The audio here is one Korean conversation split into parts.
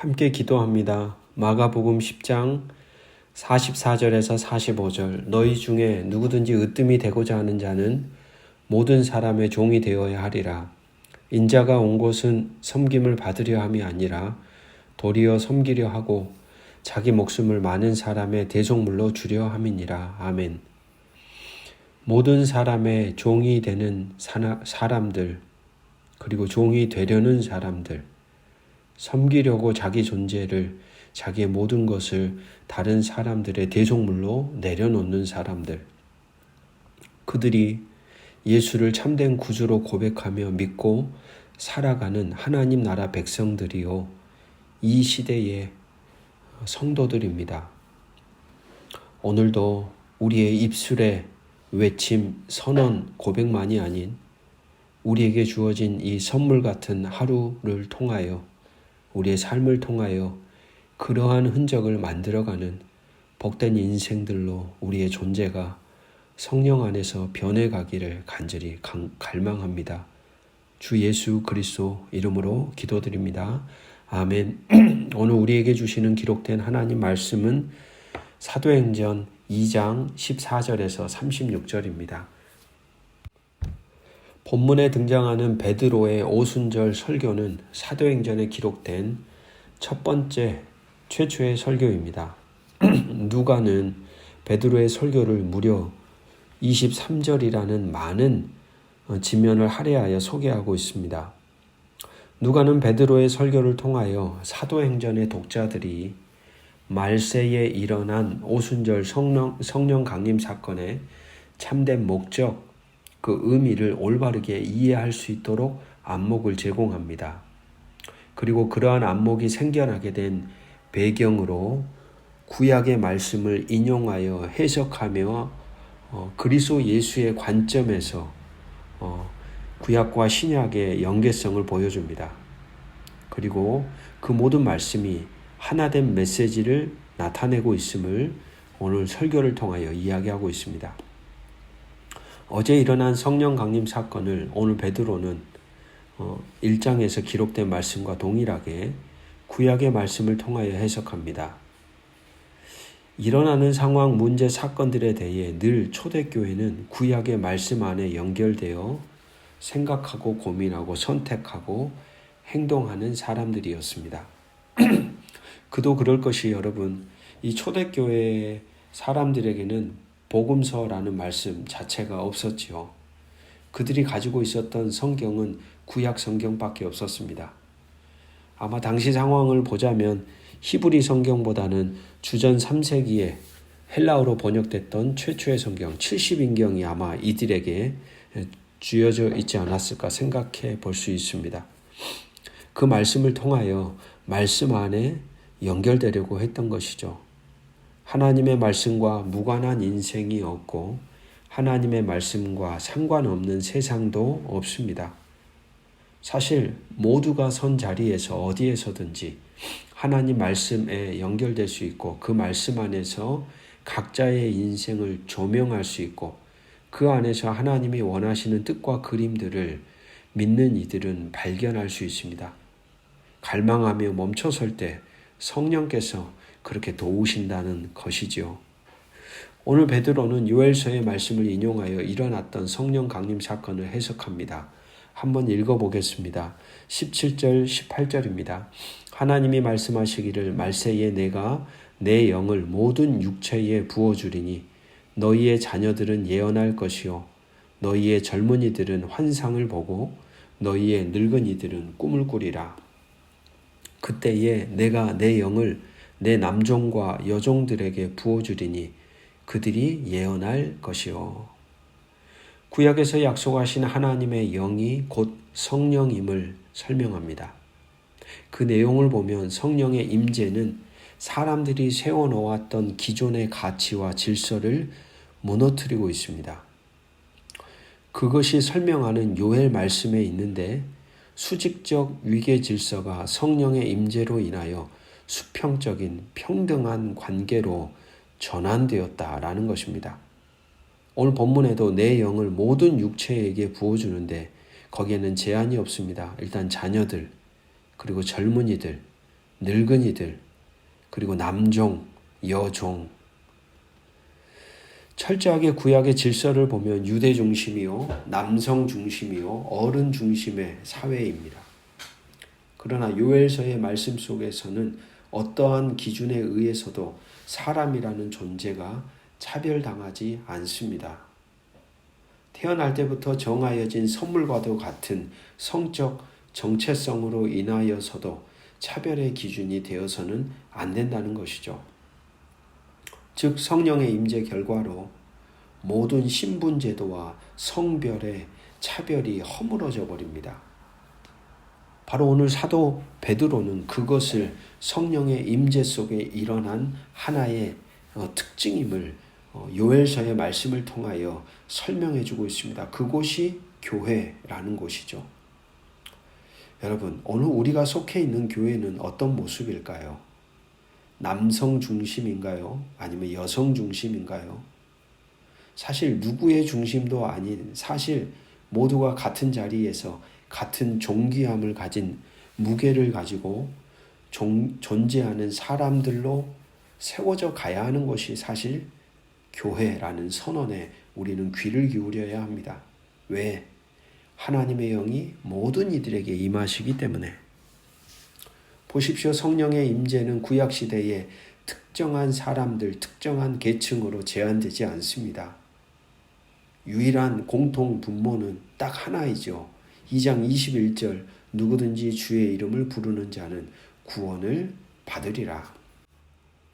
함께 기도합니다. 마가복음 10장 44절에서 45절 너희 중에 누구든지 으뜸이 되고자 하는 자는 모든 사람의 종이 되어야 하리라. 인자가 온 곳은 섬김을 받으려 함이 아니라 도리어 섬기려 하고 자기 목숨을 많은 사람의 대속물로 주려 함이니라. 아멘. 모든 사람의 종이 되는 사람들, 그리고 종이 되려는 사람들, 섬기려고 자기 존재를, 자기의 모든 것을 다른 사람들의 대속물로 내려놓는 사람들. 그들이 예수를 참된 구주로 고백하며 믿고 살아가는 하나님 나라 백성들이요. 이 시대의 성도들입니다. 오늘도 우리의 입술에 외침, 선언, 고백만이 아닌 우리에게 주어진 이 선물 같은 하루를 통하여 우리의 삶을 통하여 그러한 흔적을 만들어가는 복된 인생들로 우리의 존재가 성령 안에서 변해가기를 간절히 갈망합니다. 주 예수 그리스도 이름으로 기도드립니다. 아멘. 오늘 우리에게 주시는 기록된 하나님 말씀은 사도행전 2장 14절에서 36절입니다. 본문에 등장하는 베드로의 오순절 설교는 사도행전에 기록된 첫 번째 최초의 설교입니다. 누가는 베드로의 설교를 무려 23절이라는 많은 지면을 할애하여 소개하고 있습니다. 누가는 베드로의 설교를 통하여 사도행전의 독자들이 말세에 일어난 오순절 성령, 성령 강림 사건의 참된 목적, 그 의미를 올바르게 이해할 수 있도록 안목을 제공합니다. 그리고 그러한 안목이 생겨나게 된 배경으로 구약의 말씀을 인용하여 해석하며 어, 그리스도 예수의 관점에서 어, 구약과 신약의 연계성을 보여줍니다. 그리고 그 모든 말씀이 하나된 메시지를 나타내고 있음을 오늘 설교를 통하여 이야기하고 있습니다. 어제 일어난 성령 강림 사건을 오늘 베드로는 1장에서 어, 기록된 말씀과 동일하게 구약의 말씀을 통하여 해석합니다. 일어나는 상황, 문제, 사건들에 대해 늘 초대교회는 구약의 말씀 안에 연결되어 생각하고 고민하고 선택하고 행동하는 사람들이었습니다. 그도 그럴 것이 여러분 이 초대교회 사람들에게는 복음서라는 말씀 자체가 없었지요. 그들이 가지고 있었던 성경은 구약 성경밖에 없었습니다. 아마 당시 상황을 보자면 히브리 성경보다는 주전 3세기에 헬라어로 번역됐던 최초의 성경 70인경이 아마 이들에게 쥐어져 있지 않았을까 생각해 볼 수 있습니다. 그 말씀을 통하여 말씀 안에 연결되려고 했던 것이죠. 하나님의 말씀과 무관한 인생이 없고 하나님의 말씀과 상관없는 세상도 없습니다. 사실 모두가 선 자리에서 어디에서든지 하나님 말씀에 연결될 수 있고 그 말씀 안에서 각자의 인생을 조명할 수 있고 그 안에서 하나님이 원하시는 뜻과 그림들을 믿는 이들은 발견할 수 있습니다. 갈망하며 멈춰설 때 성령께서 그렇게 도우신다는 것이지요. 오늘 베드로는 요엘서의 말씀을 인용하여 일어났던 성령 강림 사건을 해석합니다. 한번 읽어보겠습니다. 17절, 18절입니다. 하나님이 말씀하시기를 말세에 내가 내 영을 모든 육체에 부어주리니 너희의 자녀들은 예언할 것이요 너희의 젊은이들은 환상을 보고 너희의 늙은이들은 꿈을 꾸리라. 그때에 내가 내 영을 내 남종과 여종들에게 부어주리니 그들이 예언할 것이요. 구약에서 약속하신 하나님의 영이 곧 성령임을 설명합니다. 그 내용을 보면 성령의 임재는 사람들이 세워놓았던 기존의 가치와 질서를 무너뜨리고 있습니다. 그것이 설명하는 요엘 말씀에 있는데 수직적 위계 질서가 성령의 임재로 인하여 수평적인 평등한 관계로 전환되었다라는 것입니다. 오늘 본문에도 내 영을 모든 육체에게 부어주는데 거기에는 제한이 없습니다. 일단 자녀들, 그리고 젊은이들, 늙은이들, 그리고 남종, 여종. 철저하게 구약의 질서를 보면 유대 중심이요, 남성 중심이요, 어른 중심의 사회입니다. 그러나 요엘서의 말씀 속에서는 어떠한 기준에 의해서도 사람이라는 존재가 차별당하지 않습니다. 태어날 때부터 정하여진 선물과도 같은 성적 정체성으로 인하여서도 차별의 기준이 되어서는 안 된다는 것이죠. 즉 성령의 임재 결과로 모든 신분 제도와 성별의 차별이 허물어져 버립니다. 바로 오늘 사도 베드로는 그것을 성령의 임재 속에 일어난 하나의 어, 특징임을 어, 요엘서의 말씀을 통하여 설명해 주고 있습니다. 그곳이 교회라는 곳이죠. 여러분, 오늘 우리가 속해 있는 교회는 어떤 모습일까요? 남성 중심인가요? 아니면 여성 중심인가요? 사실 누구의 중심도 아닌 사실 모두가 같은 자리에서 같은 존귀함을 가진 무게를 가지고 종, 존재하는 사람들로 세워져 가야 하는 것이 사실 교회라는 선언에 우리는 귀를 기울여야 합니다. 왜? 하나님의 영이 모든 이들에게 임하시기 때문에. 보십시오. 성령의 임재는 구약 시대에 특정한 사람들, 특정한 계층으로 제한되지 않습니다. 유일한 공통 분모는 딱 하나이죠. 2장 21절 누구든지 주의 이름을 부르는 자는 구원을 받으리라.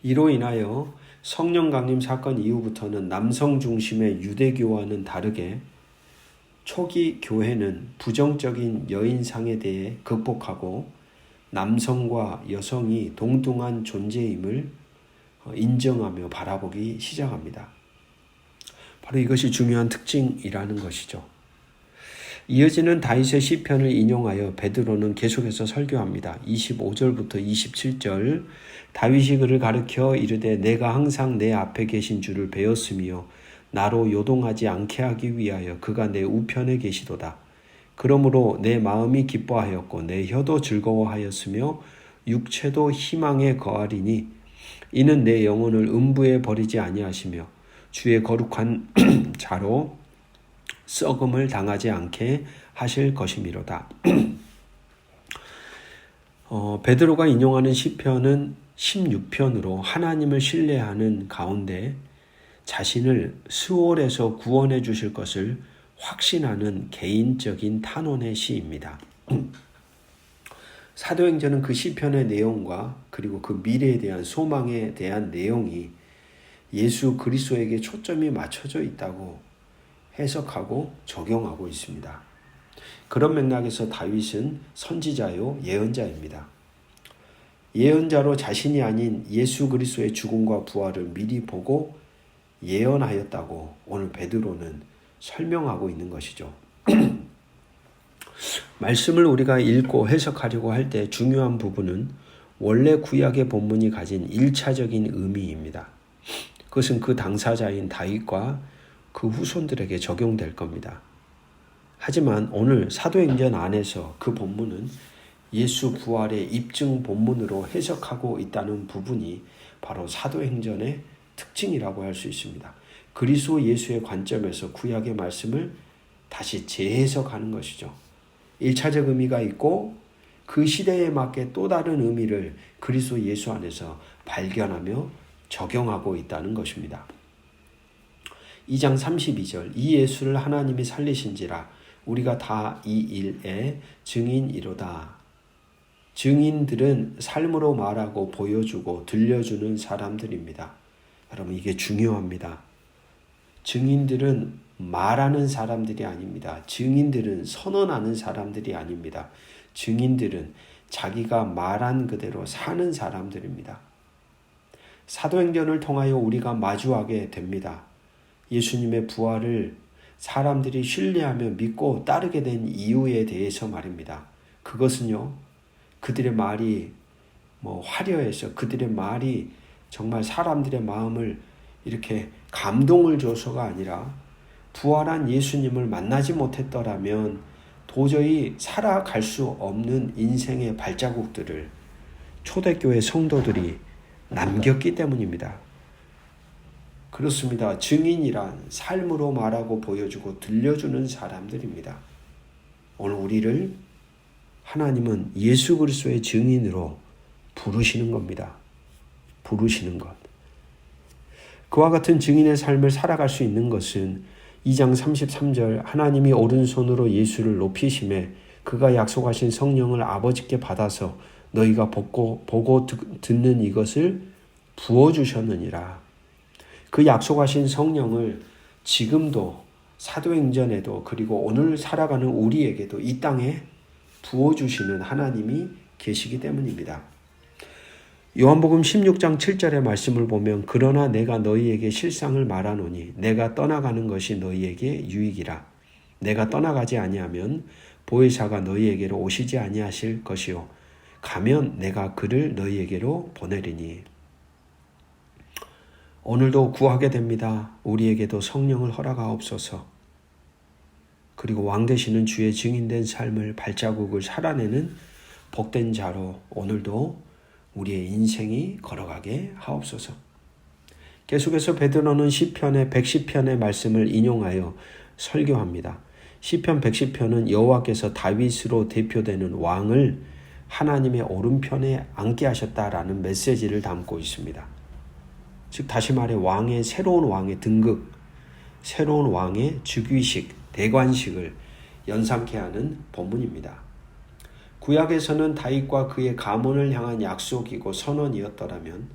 이로 인하여 성령 강림 사건 이후부터는 남성 중심의 유대교와는 다르게 초기 교회는 부정적인 여인상에 대해 극복하고 남성과 여성이 동등한 존재임을 인정하며 바라보기 시작합니다. 바로 이것이 중요한 특징이라는 것이죠. 이어지는 다윗의 시편을 인용하여 베드로는 계속해서 설교합니다. 25절부터 27절 다윗이 그를 가르켜 이르되 내가 항상 내 앞에 계신 줄을 배웠으며 나로 요동하지 않게 하기 위하여 그가 내 우편에 계시도다. 그러므로 내 마음이 기뻐하였고 내 혀도 즐거워하였으며 육체도 희망에 거하리니 이는 내 영혼을 음부에 버리지 아니하시며 주의 거룩한 자로 썩음을 당하지 않게 하실 것이미로다. 어, 베드로가 인용하는 시편은 16편으로 하나님을 신뢰하는 가운데 자신을 수월에서 구원해 주실 것을 확신하는 개인적인 탄원의 시입니다. 사도행전은 그 시편의 내용과 그리고 그 미래에 대한 소망에 대한 내용이 예수 그리스도에게 초점이 맞춰져 있다고 해석하고 적용하고 있습니다. 그런 맥락에서 다윗은 선지자요 예언자입니다. 예언자로 자신이 아닌 예수 그리스도의 죽음과 부활을 미리 보고 예언하였다고 오늘 베드로는 설명하고 있는 것이죠. 말씀을 우리가 읽고 해석하려고 할 때 중요한 부분은 원래 구약의 본문이 가진 1차적인 의미입니다. 그것은 그 당사자인 다윗과 그 후손들에게 적용될 겁니다. 하지만 오늘 사도행전 안에서 그 본문은 예수 부활의 입증 본문으로 해석하고 있다는 부분이 바로 사도행전의 특징이라고 할 수 있습니다. 그리스도 예수의 관점에서 구약의 말씀을 다시 재해석하는 것이죠. 1차적 의미가 있고 그 시대에 맞게 또 다른 의미를 그리스도 예수 안에서 발견하며 적용하고 있다는 것입니다. 2장 32절 이 예수를 하나님이 살리신지라 우리가 다 이 일에 증인이로다. 증인들은 삶으로 말하고 보여주고 들려주는 사람들입니다. 여러분 이게 중요합니다. 증인들은 말하는 사람들이 아닙니다. 증인들은 선언하는 사람들이 아닙니다. 증인들은 자기가 말한 그대로 사는 사람들입니다. 사도행전을 통하여 우리가 마주하게 됩니다. 예수님의 부활을 사람들이 신뢰하며 믿고 따르게 된 이유에 대해서 말입니다. 그것은요, 그들의 말이 뭐 화려해서 그들의 말이 정말 사람들의 마음을 이렇게 감동을 줘서가 아니라 부활한 예수님을 만나지 못했더라면 도저히 살아갈 수 없는 인생의 발자국들을 초대교회 성도들이 남겼기 때문입니다. 그렇습니다. 증인이란 삶으로 말하고 보여주고 들려주는 사람들입니다. 오늘 우리를 하나님은 예수 그리스도의 증인으로 부르시는 겁니다. 부르시는 것. 그와 같은 증인의 삶을 살아갈 수 있는 것은 2장 33절 하나님이 오른손으로 예수를 높이심에 그가 약속하신 성령을 아버지께 받아서 너희가 보고, 보고 듣는 이것을 부어주셨느니라. 그 약속하신 성령을 지금도 사도행전에도 그리고 오늘 살아가는 우리에게도 이 땅에 부어주시는 하나님이 계시기 때문입니다. 요한복음 16장 7절의 말씀을 보면 그러나 내가 너희에게 실상을 말하노니 내가 떠나가는 것이 너희에게 유익이라. 내가 떠나가지 아니하면 보혜사가 너희에게로 오시지 아니하실 것이요. 가면 내가 그를 너희에게로 보내리니 오늘도 구하게 됩니다. 우리에게도 성령을 허락하옵소서. 그리고 왕 되시는 주의 증인된 삶을 발자국을 살아내는 복된 자로 오늘도 우리의 인생이 걸어가게 하옵소서. 계속해서 베드로는 시편의 110편의 말씀을 인용하여 설교합니다. 시편 110편은 여호와께서 다윗으로 대표되는 왕을 하나님의 오른편에 앉게 하셨다라는 메시지를 담고 있습니다. 즉 다시 말해 왕의 새로운 왕의 등극, 새로운 왕의 즉위식, 대관식을 연상케 하는 본문입니다. 구약에서는 다윗과 그의 가문을 향한 약속이고 선언이었더라면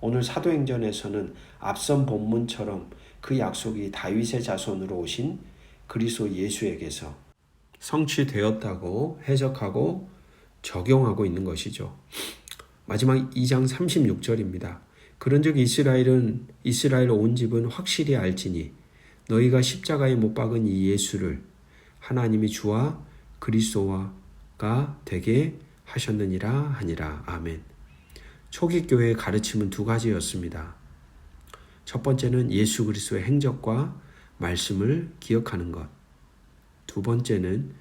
오늘 사도행전에서는 앞선 본문처럼 그 약속이 다윗의 자손으로 오신 그리스도 예수에게서 성취되었다고 해석하고 적용하고 있는 것이죠. 마지막 2장 36절입니다. 그런즉 이스라엘은 이스라엘 온 집은 확실히 알지니 너희가 십자가에 못 박은 이 예수를 하나님이 주와 그리스도와 가 되게 하셨느니라 하니라. 아멘. 초기 교회의 가르침은 두 가지였습니다. 첫 번째는 예수 그리스도의 행적과 말씀을 기억하는 것. 두 번째는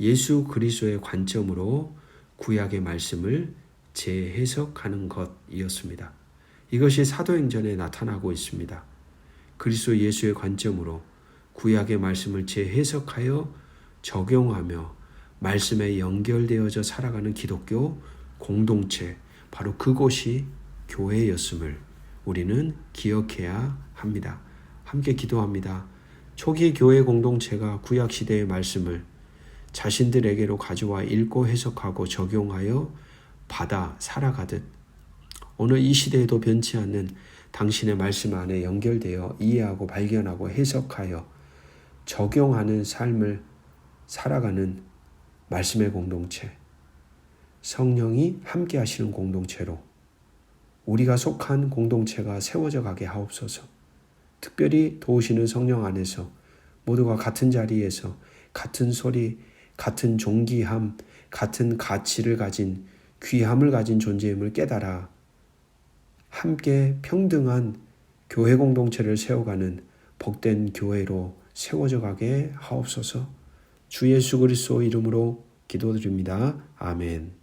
예수 그리스도의 관점으로 구약의 말씀을 재해석하는 것이었습니다. 이것이 사도행전에 나타나고 있습니다. 그리스도 예수의 관점으로 구약의 말씀을 재해석하여 적용하며 말씀에 연결되어져 살아가는 기독교 공동체, 바로 그곳이 교회였음을 우리는 기억해야 합니다. 함께 기도합니다. 초기 교회 공동체가 구약 시대의 말씀을 자신들에게로 가져와 읽고 해석하고 적용하여 받아 살아가듯 오늘 이 시대에도 변치 않는 당신의 말씀 안에 연결되어 이해하고 발견하고 해석하여 적용하는 삶을 살아가는 말씀의 공동체, 성령이 함께 하시는 공동체로 우리가 속한 공동체가 세워져 가게 하옵소서. 특별히 도우시는 성령 안에서 모두가 같은 자리에서 같은 소리, 같은 존귀함, 같은 가치를 가진 귀함을 가진 존재임을 깨달아 함께 평등한 교회 공동체를 세워가는 복된 교회로 세워져 가게 하옵소서. 주 예수 그리스도 이름으로 기도드립니다. 아멘.